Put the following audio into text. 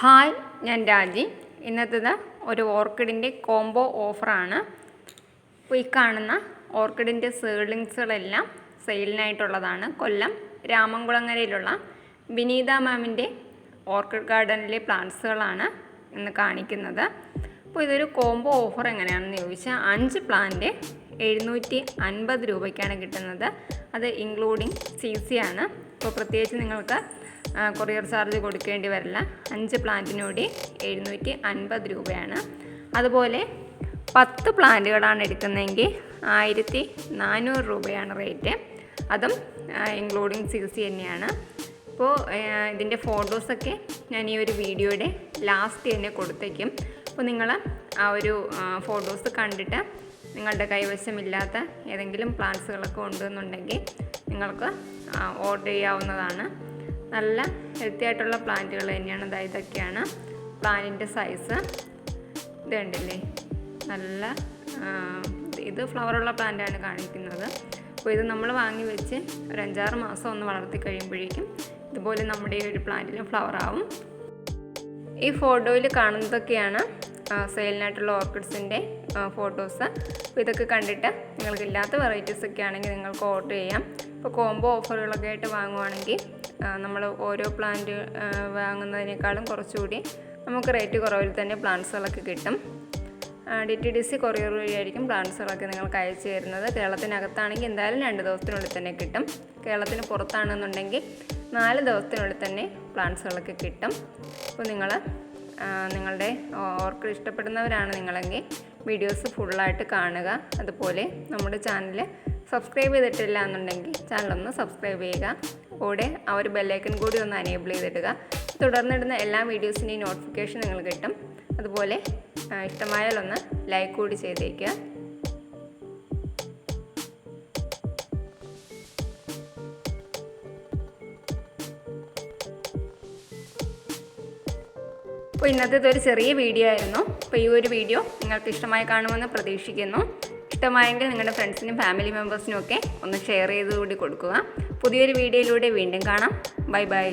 Hi ഞാൻ രാജി. ഇന്നത്തേത് ഒരു ഓർക്കിഡിന്റെ കോംബോ ഓഫറാണ്. അപ്പോൾ ഈ കാണുന്ന ഓർക്കിഡിന്റെ സേർലിങ്സുകളെല്ലാം സെയിലിനായിട്ടുള്ളതാണ്. കൊല്ലം രാമൻകുളങ്ങരയിലുള്ള വിനീത മാമിന്റെ ഓർക്കിഡ് ഗാർഡനിലെ പ്ലാന്റ്സുകളാണ് ഇന്ന് കാണിക്കുന്നത്. അപ്പോൾ ഇതൊരു കോംബോ ഓഫർ എങ്ങനെയാണെന്ന് ചോദിച്ചാൽ അഞ്ച് പ്ലാന്റ് എഴുന്നൂറ്റി അൻപത് രൂപയ്ക്കാണ് കിട്ടുന്നത്. അത് ഇൻക്ലൂഡിങ് സി സി ആണ്. അപ്പോൾ പ്രത്യേകിച്ച് നിങ്ങൾക്ക് കൊറിയർ ചാർജ് കൊടുക്കേണ്ടി വരില്ല. അഞ്ച് പ്ലാന്റിനൂടി എഴുന്നൂറ്റി അൻപത് രൂപയാണ്. അതുപോലെ പത്ത് പ്ലാന്റുകളാണ് എടുക്കുന്നതെങ്കിൽ ആയിരത്തി നാനൂറ് രൂപയാണ് റേറ്റ്. അതും ഇൻക്ലൂഡിങ് സി സി തന്നെയാണ്. ഇപ്പോൾ ഇതിന്റെ ഫോട്ടോസൊക്കെ ഞാൻ ഈ ഒരു വീഡിയോയുടെ ലാസ്റ്റ് തന്നെ കൊടുത്തേക്കും. അപ്പോൾ നിങ്ങൾ ആ ഒരു ഫോട്ടോസ് കണ്ടിട്ട് നിങ്ങളുടെ കൈവശമില്ലാത്ത ഏതെങ്കിലും പ്ലാന്റ്സുകളൊക്കെ ഉണ്ടെന്നുണ്ടെങ്കിൽ നിങ്ങൾക്ക് ഓർഡർ ചെയ്യാവുന്നതാണ്. നല്ല ഹെൽത്തി ആയിട്ടുള്ള പ്ലാന്റുകൾ തന്നെയാണ്. അതായത് ഇതൊക്കെയാണ് പ്ലാന്റിന്റെ സൈസ് ഇത് കണ്ടില്ലേ? നല്ല ഇത് ഫ്ലവറുള്ള പ്ലാന്റാണ് കാണിക്കുന്നത്. അപ്പോൾ ഇത് നമ്മൾ വാങ്ങി വെച്ച് ഒരു അഞ്ചാറ് മാസം ഒന്ന് വളർത്തി കഴിയുമ്പോഴേക്കും ഇതുപോലെ നമ്മുടെ ഈ ഒരു പ്ലാന്റിന് ഫ്ലവർ ആവും. ഈ ഫോട്ടോയിൽ കാണുന്നതൊക്കെയാണ് സെയിലിനായിട്ടുള്ള ഓർക്കിഡ്സിന്റെ ഫോട്ടോസ് അപ്പോൾ ഇതൊക്കെ കണ്ടിട്ട് നിങ്ങൾക്ക് ഇല്ലാത്ത വെറൈറ്റീസ് ഒക്കെ ആണെങ്കിൽ നിങ്ങൾക്ക് ഓർഡർ ചെയ്യാം. ഇപ്പോൾ കോംബോ ഓഫറുകളൊക്കെ ആയിട്ട് വാങ്ങുവാണെങ്കിൽ നമ്മൾ ഓരോ പ്ലാന്റ് വാങ്ങുന്നതിനേക്കാളും കുറച്ചുകൂടി നമുക്ക് റേറ്റ് കുറവിൽ തന്നെ പ്ലാന്റ്സുകളൊക്കെ കിട്ടും. D T D C courier വഴിയായിരിക്കും പ്ലാന്റ്സുകളൊക്കെ നിങ്ങൾക്ക് അയച്ചു തരുന്നത്. കേരളത്തിനകത്താണെങ്കിൽ എന്തായാലും രണ്ട് ദിവസത്തിനുള്ളിൽ തന്നെ കിട്ടും. കേരളത്തിന് പുറത്താണെന്നുണ്ടെങ്കിൽ നാല് ദിവസത്തിനുള്ളിൽ തന്നെ പ്ലാന്റ്സുകളൊക്കെ കിട്ടും. അപ്പോൾ നിങ്ങൾ നിങ്ങളുടെ ഓർക്കിഡ് ഇഷ്ടപ്പെടുന്നവരാണ് നിങ്ങളെങ്കിൽ വീഡിയോസ് ഫുള്ളായിട്ട് കാണുക. അതുപോലെ നമ്മുടെ ചാനൽ സബ്സ്ക്രൈബ് ചെയ്തിട്ടില്ല എന്നുണ്ടെങ്കിൽ ചാനലൊന്ന് സബ്സ്ക്രൈബ് ചെയ്യുക. കൂടെ ആ ഒരു ബെല്ലൈക്കൺ കൂടി ഒന്ന് അനേബിൾ ചെയ്തിടുക. തുടർന്നിടുന്ന എല്ലാ വീഡിയോസിന്റെയും നോട്ടിഫിക്കേഷൻ നിങ്ങൾ കിട്ടും. അതുപോലെ ഇഷ്ടമായാലൊന്ന് ലൈക്ക് കൂടി ചെയ്തേക്കുക. അപ്പോൾ ഇന്നത്തെ ഒരു ചെറിയ വീഡിയോ ആയിരുന്നു. അപ്പോൾ ഈ ഒരു വീഡിയോ നിങ്ങൾക്ക് ഇഷ്ടമായി കാണുമെന്ന് പ്രതീക്ഷിക്കുന്നു. ഇഷ്ടമായെങ്കിൽ നിങ്ങളുടെ ഫ്രണ്ട്സിനും ഫാമിലി മെമ്പേഴ്സിനും ഒക്കെ ഒന്ന് ഷെയർ ചെയ്ത് കൂടി കൊടുക്കുക. പുതിയൊരു വീഡിയോയിലൂടെ വീണ്ടും കാണാം. Bye bye